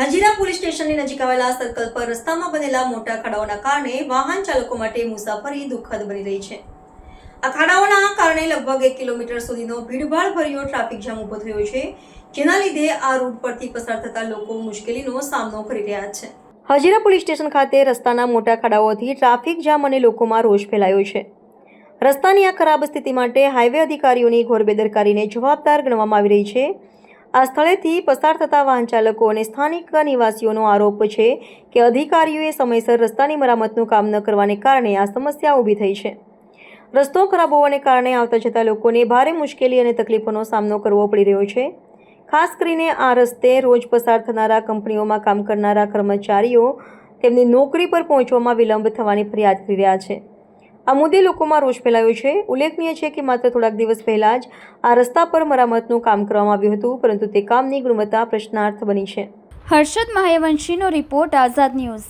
Hazira police સ્ટેશનની નજીક આવેલા સર્કલ પર રસ્તામાં બનેલા મોટા ખાડાઓના કારણે વાહન ચાલકો માટે મુસાફરી દુઃખદ બની રહી છે. આ ખાડાઓના કારણે લગભગ એક કિલોમીટર સુધીનો ભીડભાડ ભર્યો ટ્રાફિક જામ ઊભો થયો છે, જેના લીધે આ રૂટ પરથી પસાર થતા લોકો મુશ્કેલીનો સામનો કરી રહ્યા છે. હજીરા પોલીસ સ્ટેશન ખાતે રસ્તાના મોટા ખાડાઓથી ટ્રાફિક જામ અને લોકોમાં રોષ ફેલાયો છે. રસ્તાની આ ખરાબ સ્થિતિ માટે હાઈવે અધિકારીઓની ઘોર બેદરકારીને જવાબદાર ગણવામાં આવી રહી છે. આ સ્થળેથી પસાર થતા વાહન ચાલકો અને સ્થાનિક નિવાસીઓનો આરોપ છે કે અધિકારીઓએ સમયસર રસ્તાની મરામતનું કામ ન કરવાને કારણે આ સમસ્યા ઊભી થઈ છે. રસ્તો ખરાબ હોવાને કારણે આવતા જતા લોકોને ભારે મુશ્કેલી અને તકલીફોનો સામનો કરવો પડી રહ્યો છે. ખાસ કરીને આ રસ્તે રોજ પસાર થનારા કંપનીઓમાં કામ કરનારા કર્મચારીઓ તેમની નોકરી પર પહોંચવામાં વિલંબ થવાની ફરિયાદ કરી રહ્યા છે. આ મુદ્દે લોકોમાં રોષ ફેલાયો છે. ઉલ્લેખનીય છે કે માત્ર થોડાક દિવસ પહેલા જ આ રસ્તા પર મરામતનું કામ કરવામાં આવ્યું હતું, પરંતુ તે કામની ગુણવત્તા પ્રશ્નાર્થ બની છે. હર્ષદ મહાયવંશીનો રિપોર્ટ આઝાદ ન્યૂઝ.